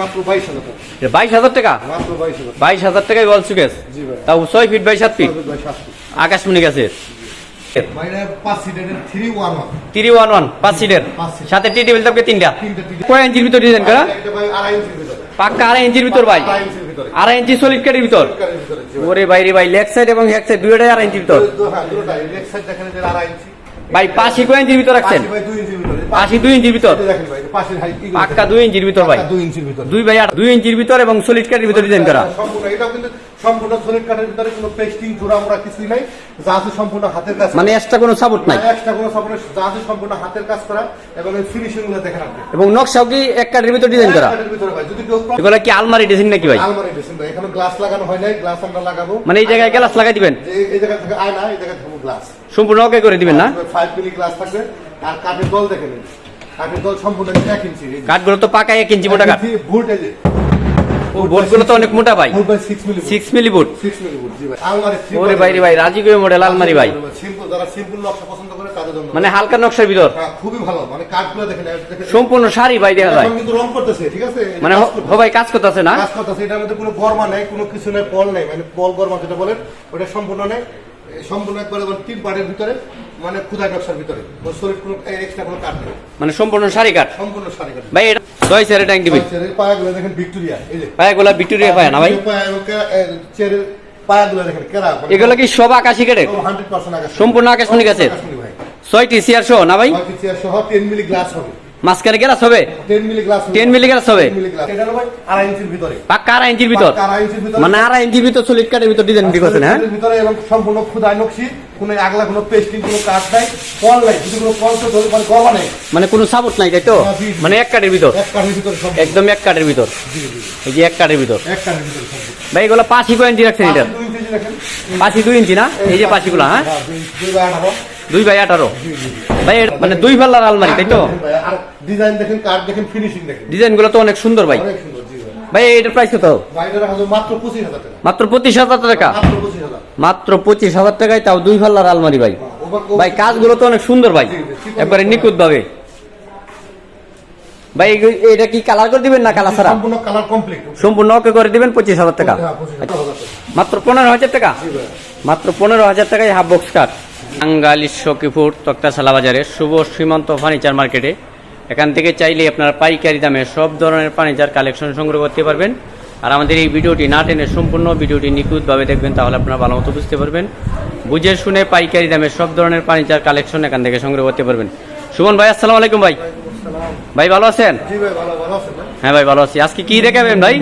মাত্র বাইশ হাজার টাকা। বাইশ হাজার টাকা? মাত্র টাকায় বল সুকেস জি ভাই। তাও ছয় ফিট বাই সাত ফিট ভাই আকাশমণি গেছে। সাথে টি টেবিল থাকবে তিনটা। কয় ইঞ্চির ভিতর ডিজাইন করা? পাক্কা আড়াই ইঞ্চির ভিতর ভাই। আড়াই ইঞ্চি সলিড কাটের ভিতর। জি ভাই। ওরে বাইরে ভাই লেগ সাইড এবং হ্যাক সাইড দুইটাই আড়াই ইঞ্চির ভিতর। হ্যাঁ ভাই পাশি কয় ইঞ্চির ভিতর রাখছেন? পাশে দুই ইঞ্চির ভিতরে। পাক্কা দুই ইঞ্চির ভিতর ভাই। দুই ইঞ্চির ভিতরে। দুই ভাই আট দুই ইঞ্চির ভিতর এবং সলিড ভিতর ডিজাইন করা। সম্পূর্ণ কিন্তু সম্পূর্ণ সলিড কাঠের ভিতরে কোনো পেস্টিং চূড়া আমরা কিছুই নাই। যা আছে সম্পূর্ণ হাতের কাজ মানে এক্সট্রা কোনো সাপোর্ট নাই? একটা কোনো সাপোর্ট যা আছে সম্পূর্ণ হাতের কাজ করা এবং এই ফিনিশিংগুলো দেখেন আপনি। এবং নকশাও কি এক কাটের ভিতর ডিজাইন করা? কাঠের ভিতরে ভাই যদি কেউ এগুলো কি আলমারি ডিজাইন নাকি ভাই? আলমারি ভাই এখানে গ্লাস লাগানো হয় নাই গ্লাস আমরা লাগাবো। মানে এই জায়গায় গ্লাস লাগাই দিবেন? এই জায়গা থেকে আয়না এই জায়গা থেকে গ্লাস সম্পূর্ণ ওকে করে দিবেন না? মিলি গ্লাস থাকবে। আর কাঠের দল দেখেন। কাঠের দল সম্পূর্ণ এক ইঞ্চি কাঠগুলো তো পাকা এক ইঞ্চি মোটা কাঠ। বোর্ডগুলো তো অনেক মোটা ভাই। সিক্স মিলি ভাই। মডেল আলমারি। ভাই মানে হালকা নকশার ভিতর। হ্যাঁ, খুবই ভালো। মানে কাঠগুলো দেখেন দেখেন সম্পূর্ণ শাড়ি ভাই দেখা যায়। কিন্তু রং করতেছে ঠিক আছে? মানে হ- ভাই কাজ করতেছে না? কাজ করতেছে এটার মধ্যে কোনো গরমা নাই কোনো কিছু নাই পল নাই। মানে পল গরমা যেটা বলেন ওটা সম্পূর্ণ নেই। সম্পূর্ণ একবারে মানে তিন পাড়ের ভিতরে মানে ক্ষুদা নকশার ভিতরে। শরীর কোনো এক্সট্রা কোনো কাঠ নেই। মানে সম্পূর্ণ শাড়ি কাঠ? সম্পূর্ণ শাড়ি কাঠ। ভাই এটা দশ হাজার ট্যাঙ্ক দিবি পায়াগুলো দেখেন ভিক্টোরিয়া এই যে। পায়াগুলা ভিক্টোরিয়া পায় না ভাই? চেয়ারের পায়াগুলো দেখেন কেরা এগুলো কি সব আকাশি কেটে সম্পূর্ণ আকাশমণি গাছের? ছয়টি সিয়ার সহ না ভাই? চেয়ার সহ তিন মিলি গ্লাস হবে। মাঝখানে গ্লাস হবে? Ten milli glass 10 milli glass হবে? এটা আড়াই ইঞ্চির ভিতরে। পাক্কা আড়াই ইঞ্চির ভিতর? মানে আড়াই ইঞ্চির ভিতর সলিড কাঠের ভিতর ডিজাইন করছেন হ্যাঁ ভিতরে এবং সম্পূর্ণ খুদাই নকশি কোনো আগলা কোনো পেস্টিং কোনো কাঠ নাই কল নাই যদি কোনো কল তো ধরে মানে গলা নেই। মানে কোনো সাপোর্ট নাই তাই তো? হ্যাঁ। মানে এক কাঠের ভিতর? এক কাঠের ভিতরে সব। একদম এক কাঠের ভিতর? জি জি এই যে এক কাঠের ভিতর। এক কাঠের ভিতরে সব। ভাই এগুলো পাঁচি কয় ইঞ্চি রাখছেন এটা? দুই ইঞ্চি দেখেন পাঁচি দুই ইঞ্চি না? এই যে পাঁচিগুলো হ্যাঁ? হ্যাঁ, আঠারো। দুই বাই আঠারো। ভাই মানে দুই পাল্লার আলমারি তাই তো? ডিজাইন দেখেন কাঠ দেখেন ফিনিশিং দেখেন। ডিজাইনগুলো তো অনেক সুন্দর ভাই। ভাই এটার প্রাইস কত? মাত্র পঁচিশ হাজার টাকা। মাত্র পঁচিশ হাজার টাকায় তাও দুই পাল্লার আলমারি ভাই। ভাই কাজগুলো তো অনেক সুন্দর ভাই। একবারে নিখুঁত ভাবে ভাই এটা কি কালার করে দিবেন না কালার ছাড়া? সম্পূর্ণ কালার কমপ্লিট সম্পূর্ণ ওকে করে দিবেন পঁচিশ হাজার টাকা। হ্যাঁ পঁচিশ হাজার টাকা। মাত্র পনেরো হাজার টাকা? মাত্র পনেরো হাজার টাকায় হাফ বক্স কাঠ। টাঙ্গাইল সকিপুর তক্তাশালা বাজারে শুভ সীমান্ত ফার্নিচার মার্কেটে এখান থেকে চাইলে আপনারা পাইকারি দামে সব ধরনের ফার্নিচার কালেকশন সংগ্রহ করতে পারবেন। আর আমাদের এই ভিডিওটি না টেনে সম্পূর্ণ ভিডিওটি নিখুঁতভাবে দেখবেন তাহলে আপনারা ভালো মতো বুঝতে পারবেন। বুঝে শুনে পাইকারি দামে সব ধরনের ফার্নিচার কালেকশন এখান থেকে সংগ্রহ করতে পারবেন। সুমন ভাই আসসালামু আলাইকুম ভাই। ভাই ভালো আছেন? হ্যাঁ ভাই ভালো আছি। আজকে কি দেখাবেন ভাই?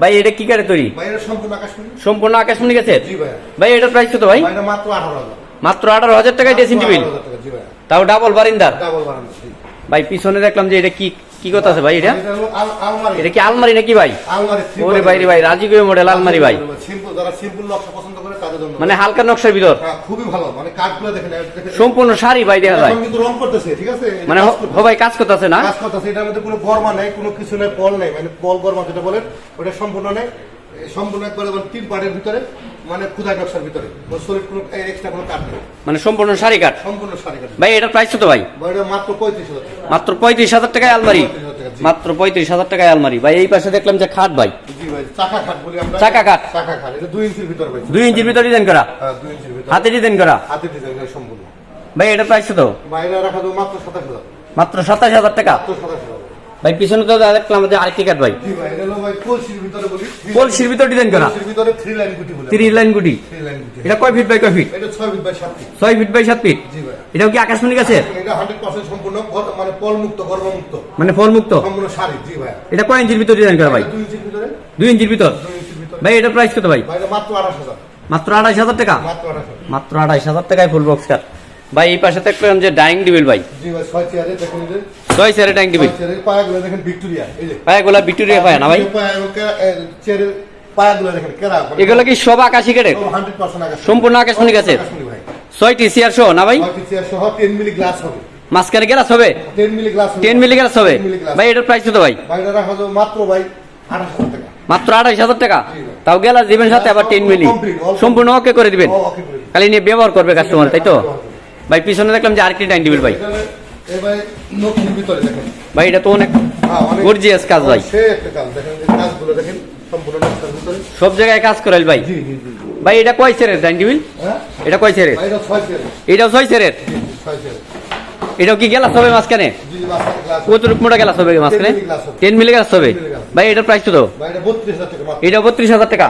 ভাই এটা কি কাঠে তৈরি? ভাই এটা সম্পূর্ণ আকাশমণি। সম্পূর্ণ আকাশমণি গেছে? জি ভাই ভাই এটার প্রাইস কত ভাই? এটা মাত্র আঠারো হাজার। মাত্র আঠারো হাজার টাকায় ড্রেসিং টেবিল 18,000 তাও ডাবল বারিন্দার? ডাবল বারান্দা ভাই পিছনে দেখলাম যে এটা কি কি কথা আছে ভাই এটা? এটা কি আলমারি নাকি ভাই? ওরে ভাই রে ভাই রাজি রাজীব মডেল আলমারি ভাই। যারা সিম্পল নকশা পছন্দ করে তাদের জন্য। মানে হালকা নকশার ভিতর? হ্যাঁ, খুবই ভালো। মানে কাঠগুলো দেখেন সম্পূর্ণ শাড়ি ভাই দেখা যায়। কিন্তু রং করতেছে ঠিক আছে? মানে হ- ভাই কাজ করতেছে না? কাজ করতেছে এটার মধ্যে কোনো বর্মা নাই কোনো কিছু নাই পল নাই। মানে পল গরমা যেটা বলেন ওটা সম্পূর্ণ নেই। সম্পূর্ণ একবারে মানে তিন পাড়ের ভিতরে মানে নকশার ভিতরে। শরীর কোনো এক্সট্রা কোনো কাঠ নেই। মানে সম্পূর্ণ শাড়ি কাঠ? সম্পূর্ণ শাড়ি কাঠ। ভাই এটার প্রাইস কত ভাই? এটা মাত্র পঁয়ত্রিশ হাজার মাত্র পঁয়ত্রিশ হাজার টাকায় আলমারি? 35,000 টাকা, জি। মাত্র পঁয়ত্রিশ হাজার টাকায় আলমারি। ভাই এই পাশে দেখলাম যে খাট ভাই। চাকা খাট বলি আমরা। চাকা খাট। চাকা খাট এটা দুই ইঞ্চির ভিতরে ভাই। দুই ইঞ্চির ভিতর ডিজাইন করা? হ্যাঁ দুই ইঞ্চির ভিতরে। হাতে ডিজাইন করা? হাতে ডিজাইন সম্পূর্ণ। ভাই এটার প্রাইস কত? বাইরে রাখা যাবে মাত্র সাতাশ হাজার। মাত্র সাতাশ হাজার টাকা? মাত্র সাতাশ হাজার। ভাই পিছনে তো দেখলাম যে আরেকটি কাঠ ভাই। জি ভাই এটা ভাই কলসির ভিতরে বলি। কলসির ভিতর ডিজাইন করা। ভিতরে থ্রি লাইন গুটি বলে থ্রি লাইন গুটি। থ্রি লাইন গুটি। এটা কয় ফিট বাই কয় ফিট এটা ছয় ফিট বাই সাত ফিট ছয় ফিট বাই সাত ফিট জি ভাই এটাও কি আকাশমণি গাছের এটা সম্পূর্ণ মানে মুক্ত মানে ফল মুক্ত সম্পূর্ণ শাড়ি জি ভাই এটা কয় ইঞ্চির ভিতর ডিজাইন করা ভাই? দুই ইঞ্চির ভিতরে। ইঞ্চির ভাই এটা প্রাইস কত ভাই? ভাই মাত্র আড়াইশ হাজার। টাকা? মাত্র আঠাশ হাজার। মাত্র আড়াইশ হাজার টাকায় ফুল বক্স কাট ভাই এই পাশে দেখলাম যে ডাইনিং টেবিল ভাই। জি ভাই চেয়ারে দেখেন ছয় টেবিল ছয় চেয়ারের পায়াগুলো দেখেন ভিক্টোরিয়া ভিক্টোরিয়া পায় না ভাই? পায়াগুলো দেখেন কেরা এগুলো কি সব আকাশি কেটে? সম্পূর্ণ আকাশমণি গাছের ছয়টি চেয়ার সহ না ভাই? সহ টেন মিলি গ্লাস হবে। মাঝখানে গ্লাস হবে? Ten milli glass ten milli glass হবে? 10 মিলি glass। ভাই এটার প্রাইস কত ভাই? মাত্র ভাই আঠাশ হাজার টাকা। মাত্র আড়াইশ হাজার টাকা? তাও গ্লাস দিবেন সাথে আবার টেন মিলি সম্পূর্ণ ওকে করে দিবেন। খালি নিয়ে ব্যবহার করবে কাস্টমার তাই তো? ভাই পিছনে দেখলাম যে আরেকটি ডাইনিং টেবিল ভাই? এবার নতুন ভিতরে দেখেন। ভাই এটা তো অনেক Gorgeous কাজ ভাই। সে একটা কাজ দেখেন কাজগুলো দেখেন সম্পূর্ণ ভিতরে। সব জায়গায় কাজ করাল ভাই। জি জি। ভাই এটা কয় সেরের ডাইনিং টেবিল? হ্যাঁ? এটা কয় সেরের? এটাও ছয় সেরের? এটাও কি গ্লাস হবে মাঝখানে? ক্লাস মোটা গ্লাস হবে মাঝখানে? 10 মিলি glass হবে। টেন মিলি গ্লাস হবে? 10 মিলি glass। ভাই এটার প্রাইস ভাই এটা বত্রিশ হাজার টাকা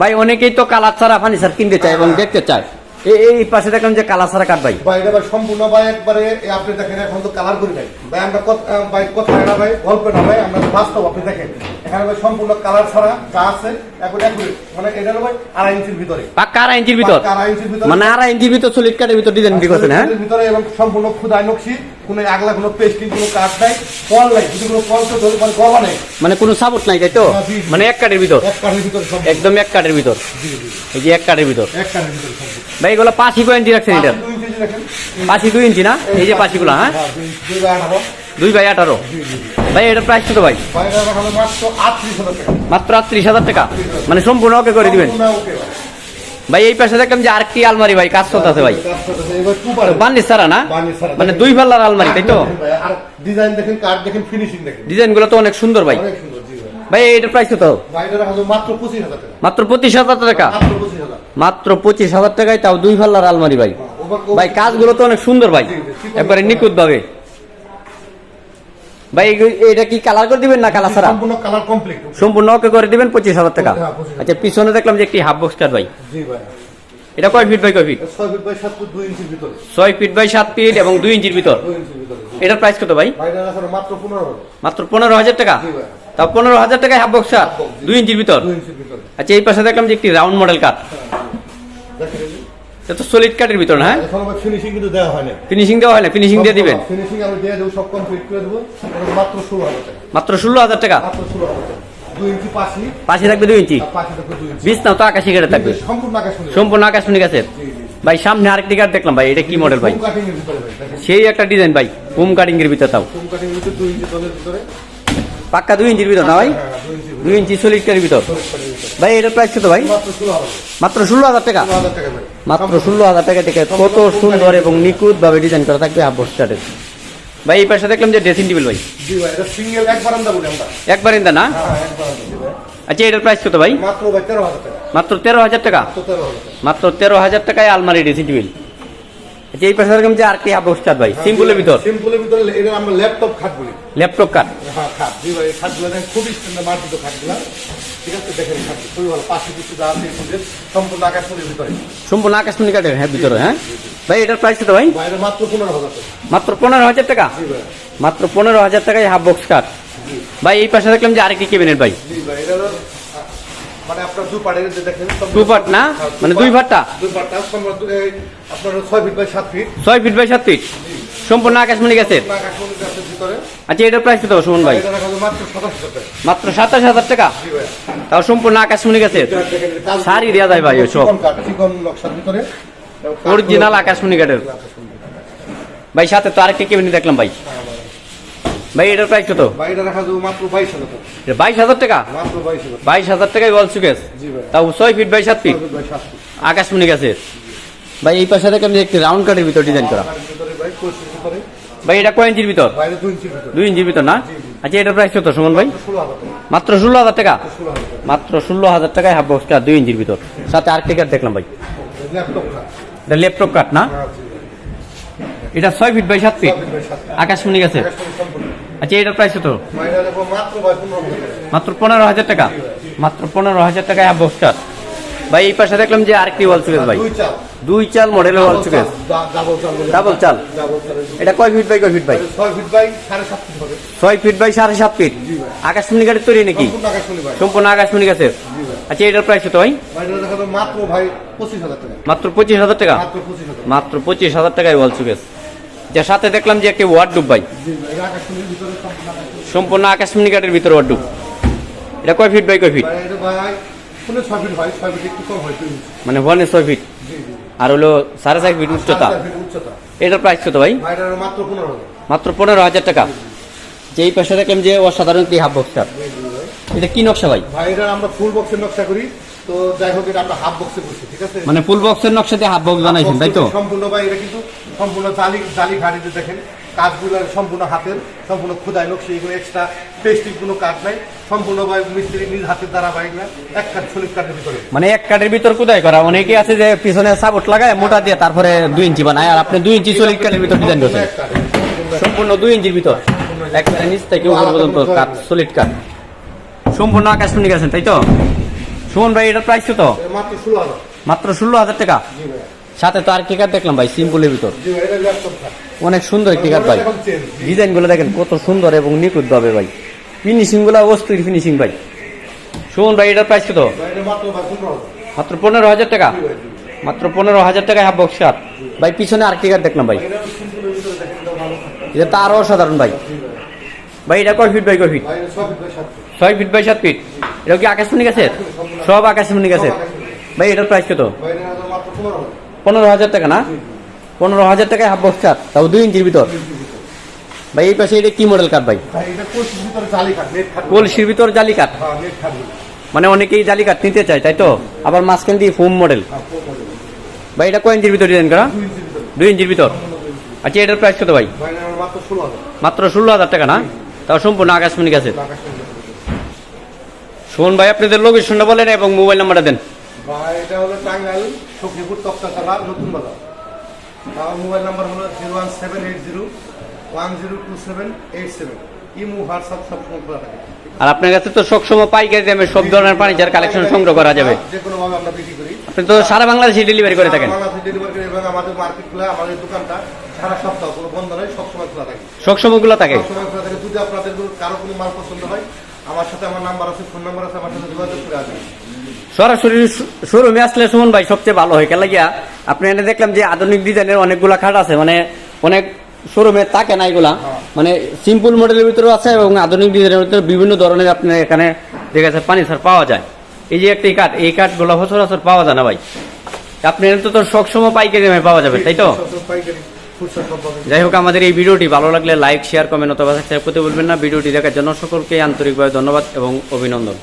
ভাই অনেকেই তো কালার ছাড়া ফার্নিচার কিনতে চায় এবং দেখতে চায়। এই- এই পাশে দেখলাম যে কালার ছাড়া কাঠ ভাই। ভাই এটা ভাই সম্পূর্ণ ভাই একবারে আপনি দেখেন এখন তো কালার করি নাই। ভাই আমরা কত- ভাই কথা না ভাই গল্প না ভাই আমরা বাস্তব আপনি দেখেন। এখানে ভাই সম্পূর্ণ কালার ছাড়া যা আছে এখন একুরেট মানে এটা ভাই আড়াই ইঞ্চির ভিতরে। পাক্কা আড়াই ইঞ্চির ভিতর? আড়াই ইঞ্চির ভিতরে। মানে আড়াই ইঞ্চির ভিতর সলিড কাঠের ভিতর ডিজাইন করছেন হ্যাঁ ভিতরে এবং সম্পূর্ণ খুদাই নকশি কোনো আগলা কোনো পেস্টিং কোনো কাঠ নাই কল নাই। যদি কোনো কল তো ধরে মানে গলা নেই। মানে কোনো সাপোর্ট নাই তাই তো। মানে এক কাঠের ভিতর? এক কাঠের ভিতরে একদম এক কাঠের ভিতর? এই যে এক কাঠের ভিতর? এক কাঠের ভিতরে ভাই এগুলো পাঁচি কয় ইঞ্চি রাখছেন এটা? পাঁচি দুই ইঞ্চি না? এই যে পাঁচিগুলো হ্যাঁ? হ্যাঁ, দুই- বাই আঠারো। ভাই এটার প্রাইস কত ভাই? মাত্র আটত্রিশ হাজার টাকা। মানে সম্পূর্ণ ওকে করে দিবেন? ভাই। এই পাশে দেখলাম যে আরেকটি আলমারি ভাই কাজ চলতেছে ভাই। বান্ডিস ছাড়া না? মানে দুই পাল্লার আলমারি তাই তো? ডিজাইন দেখেন কাঠ দেখেন ফিনিশিং দেখেন। ডিজাইনগুলো তো অনেক সুন্দর ভাই। ভাই এটার প্রাইস কত? মাত্র পঁচিশ হাজার টাকা। মাত্র পঁচিশ হাজার টাকায় তাও দুই পাল্লার আলমারি ভাই। ভাই কাজগুলো তো অনেক সুন্দর ভাই। একবারে নিখুঁত ভাবে ভাই এটা কি কালার করে দিবেন না কালার ছাড়া? সম্পূর্ণ কালার কমপ্লিট সম্পূর্ণ ওকে করে দিবেন পঁচিশ হাজার টাকা। হ্যাঁ, 25,000 আচ্ছা পিছনে দেখলাম যে একটি হাফ বক্স কাট ভাই। জি ভাই। এটা কয় ফিট বাই কয় ফিট ছয় ফিট বাই সাত ফুট এবং দুই ইঞ্চির ভিতর। এটার প্রাইস কত ভাই? মাত্র পনেরো হাজার। টাকা? ভাই পনেরো হাজার টাকায় হাফ বক্স। দুই ইঞ্চির ভিতর? আচ্ছা এই পাশে দেখলাম যে একটি রাউন্ড মডেল। এটা তো সলিড কাটের ভিতর না, হ্যাঁ? ফিনিশিং কিন্তু দেওয়া হয় না ফিনিশিং দেওয়া হয় না ফিনিশিং দিয়ে দিবেন। ফিনিশিং আমি দিয়ে দেবো সব কমপ্লিট করে দেবো। মাত্র টাকা। মাত্র ষোলো হাজার টাকা? মাত্র ষোলো হাজার টাকা। দুই ইঞ্চি পাশি। পাশে থাকবে ইঞ্চি? পাশে থাকবে ইঞ্চি। তো আকাশি সম্পূর্ণ আকাশ সম্পূর্ণ গাছের। ভাই সামনে আরেকটি কাঠ দেখলাম ভাই এটা কি মডেল ভাই? সেই একটা ডিজাইন ভাই হোম কাটিং এর ভিতর তাও। কাটিং এর ভিতরে দুই ইঞ্চি তলের ভিতরে। পাক্কা দুই ইঞ্চির ভিতর না ভাই? দুই ইঞ্চি ইঞ্চি ভিতর। ভাই এটার প্রাইস কত ভাই? মাত্র ষোলো হাজার টাকা? মাত্র ষোলো হাজার টাকা থেকে কত সুন্দর এবং নিখুঁত ভাবে ডিজাইন করা থাকবে হাফ বক্স কাঠের ভাই এই পাশে দেখলাম যে ড্রেসিং টেবিল ভাই। একবার ইন্দা না? হ্যাঁ আচ্ছা এটার প্রাইস কত ভাই? মাত্র তেরো হাজার টাকা। মাত্র তেরো হাজার টাকায় আলমারি ড্রেসিং টেবিল আচ্ছা এই পাশে দেখলাম যে আর কি হাফ বক্স ভাই? সিম্পলের ভিতর। সিম্পলের ভিতরে এটা আমরা ল্যাপটপ খাট বলি। ল্যাপটপ কাঠ হ্যাঁ খাট। জি ভাই খাটগুলো দেখেন খুবই খাটগুলো। ঠিক আছে দেখেন খাট খুবই ভালো। পাশে কিছু যা আছে সম্পূর্ণ আকাশ ফুলের ভিতরে। সম্পূর্ণ আকাশমণি কাঠের হ্যাঁ ভিতরে হ্যাঁ? ভাই এটার প্রাইস কত ভাই? বাইরে মাত্র পনেরো হাজার টাকা। মাত্র পনেরো হাজার টাকা? জি ভাই। মাত্র পনেরো হাজার টাকায় হাফ বক্স কাঠ ভাই এই পাশে দেখলাম যে আরেকটি কেবিনেট ভাই। জি ভাই এটা মানে আপনার দু পাটের যে দেখেন দু পাট না? হ্যাঁ, মানে দুই পাটটা? দুই পাটটা সম্পূর্ণ আপনার ছয় ফিট বাই সাত ফিট ছয় ফিট বাই সাত ফিট সম্পূর্ণ আকাশমণি গাছের? আচ্ছা এটার প্রাইস কত সুমন ভাই? মাত্র সাতাশ হাজার টাকা। তাও সম্পূর্ণ আকাশমণি গাছের? শাড়ি দেয়া যায় ভাই নকশার অরিজিনাল আকাশমণি কাঠের। ভাই সাথে তো আরেকটি কেবিনেট দেখলাম ভাই। ভাই এটার প্রাইস কত? বাইরে রাখা যাবে মাত্র টাকা। এটা বাইশ হাজার টাকা? মাত্র টাকায় বল সুকেস জি ভাই। তাও ছয় ফিট বাই সাত ফিট ফিট আকাশমণি গাছের? ভাই এই পাশে দেখলাম যে একটি রাউন্ড কাঠের ভিতর ডিজাইন করা। ভাই ভাই এটা কয় ইঞ্চির ভিতর? দুই ইঞ্চির ভিতরে। না? আচ্ছা এটার প্রাইস কত সুমন ভাই? মাত্র ষোলো হাজার টাকা। মাত্র ষোলো হাজার টাকায় হাফ বক্স দুই ইঞ্চির ভিতর। সাথে আরেকটি কাঠ দেখলাম ভাই। এটা ল্যাপটপ কাঠ না? হ্যাঁ, ভাই। এটা ছয় ফিট বাই সাত ফিট। আকাশমণি আকাশ ফুল সম্পূর্ণ। আচ্ছা এটার প্রাইস বাইরে মাত্র পনেরো হাজার টাকা। মাত্র পনেরো হাজার টাকায় হাফ বক্স কাঠ ভাই এই পাশে দেখলাম যে আরেকটি ওয়াল সুকেস ভাই। দুই চাল। মডেলের ওয়াল সুকেস ডাবল চাল এটা কয় ফিট বাই কয় ফিট ভাই? ছয় ফিট বাই ছয় ফিট বাই সাড়ে সাত ফিট আকাশমণি কাঠের তৈরি নাকি? সম্পূর্ণ আকাশমণি গাছের। আচ্ছা এটার প্রাইস কত ভাই? মাত্র পঁচিশ হাজার টাকা। মাত্র পঁচিশ হাজার টাকা? মাত্র পঁচিশ হাজার টাকায় ওয়াল সুকেস যার সাথে দেখলাম যে একটি ওয়ার্ডুব ভাই। সম্পূর্ণ আকাশ আকাশমণি কাঠের ভিতরে ওয়ার্ডুব এটা কয় ফিট বাই কয় ফিট? মানে ওয়ানে ছয় ফিট? আর হলো সাড়ে চার ফিট উচ্চতা? এটার প্রাইস কত ভাই? মাত্র পনেরো হাজার। টাকা। যে এই পাশে দেখলাম যে অসাধারণ একটি হাফ বক্সটা। এটা কি নকশা ভাই? ভাই এটা আমরা ফুল বক্সের নকশা করি। তো যাই হোক এটা আমরা হাফ বক্সে করছি মানে ফুল বক্সের নকশাতে হাফ বক্স বানাইছেন তাই তো? সম্পূর্ণ ভাই এটা কিন্তু সম্পূর্ণ জালি জালি ঘাড়িতে দেখেন কাঠগুলো সম্পূর্ণ হাতের সম্পূর্ণ খোদাই নকশি এগুলো এক্সট্রা পেস্টিক কোনো কাঠ নাই সম্পূর্ণ ভাই মিস্ত্রি নিজ হাতের দ্বারা না এক কাঠ সলিড কাঠের ভিতরে। মানে এক কাঠের ভিতর কোথায় করা অনেকে আছে যে পিছনে সাপোর্ট লাগায় মোটা দিয়ে তারপরে দুই ইঞ্চি বানায় আর আপনি দুই ইঞ্চি সলিড কাঠের ভিতর ডিজাইন করছেন। সম্পূর্ণ দুই ইঞ্চির ভিতর। একবারে নিচ থেকে উপর পর্যন্ত কাঠ সলিড কাঠ। সম্পূর্ণ আকাশমণি গেছেন তাই তো? সুমন ভাই এটার প্রাইস কত? মাত্র ষোলো হাজার। মাত্র ষোলো হাজার টাকা? সাথে তো আরেকটি কাঠ দেখলাম ভাই সিম্পলের ভিতর। অনেক সুন্দর কাঠ ভাই। এখন চেঞ্জ ডিজাইনগুলো দেখেন কত সুন্দর এবং নিখুঁত ভাবে ভাই। ফিনিশিংগুলো অস্থির ফিনিশিং ভাই। সুমন ভাই এটার প্রাইস কত? এটা মাত্র পনেরো হাজার। মাত্র পনেরো হাজার টাকা। মাত্র পনেরো হাজার টাকায় হাফ বক্স কাঠ ভাই। পিছনে আরেকটি কাঠ দেখলাম ভাই। এটা তো আরও অসাধারণ ভাই। ভাই। এটা কয় ফিট বাই কয় ফিট ছয় ফিট বাই সাত ফিট এটা কি আকাশমণি গেছে সব আকাশমণি গেছে ভাই, এটার প্রাইস কত? পনেরো হাজার টাকা না? পনেরো হাজার টাকায় হাফ বক্স কাঠ তাও দুই ইঞ্চির ভিতর। ভাই, এই পাশে এটা কি মডেল কাঠ ভাই? কলসির ভিতরে জালি কাঠ। মানে অনেকেই জালি কাঠ নিতে চায়, তাই তো? আবার মাঝখান দিয়ে ফোম মডেল ভাই, এটা কয় ইঞ্চির ভিতর ডিজাইন করা? দুই ইঞ্চির ভিতরে। আচ্ছা এটার প্রাইস কত ভাই? মাত্র ষোলো হাজার টাকা না? তাও সম্পূর্ণ আকাশমণি গেছে আকাশের ভিতরে। শোন ভাই, আপনাদের লোকেশনটা বলেন এবং মোবাইল নাম্বারটা দেন। ভাই এটা হলো টাঙ্গাইল সখীপুর তক্তাতলা নতুন বাজার আমার মোবাইল নাম্বার হলো zero one seven eight zero one zero two seven eight seven. Imo WhatsApp সব খোলা থাকে। আর আপনার কাছে তো সবসময় পাইকারি দামে সব ধরনের ফার্নিচার কালেকশন সংগ্রহ করা যাবে। যে কোনো ভাবে আমরা বিক্রি করি। আপনি তো সারা বাংলাদেশে ডেলিভারি করে থাকেন। বাংলাদেশে ডেলিভারি করি এবং আমাদের আমাদের দোকানটা সারা সপ্তাহ কোনো বন্ধ নয় সবসময় খোলা থাকে। সব সময়গুলো থাকে? সবসময় খোলা থাকে। যদি আপনাদের কারও কোনো মাল পছন্দ হয় আমার সাথে আমার নাম্বার আছে ফোন নাম্বার আছে আমার সাথে সরাসরি শোরুমে আসলে সুমন ভাই সবচেয়ে ভালো হয়। কেন গিয়া আপনি এনে দেখলাম যে আধুনিক ডিজাইনের অনেকগুলা খাট আছে মানে অনেক শোরুমে থাকে না এগুলা। মানে সিম্পল মডেলের ভিতরেও আছে এবং আধুনিক ডিজাইনের ভিতরে বিভিন্ন ধরনের আপনার এখানে দেখা যাচ্ছে পানি সার পাওয়া যায়। এই যে একটা কাঠ এই কাঠ কাঠগুলো সচরাচর পাওয়া যায় না ভাই। আপনি এনে তো তো সবসময় পাইকারি দামে পাওয়া যাবে তাই তো? যাই হোক আমাদের এই ভিডিওটি ভালো লাগলে লাইক শেয়ার কমেন্ট অথবা সাবস্ক্রাইব করতে বলবেন না। ভিডিওটি দেখার জন্য সকলকে আন্তরিকভাবে ধন্যবাদ এবং অভিনন্দন।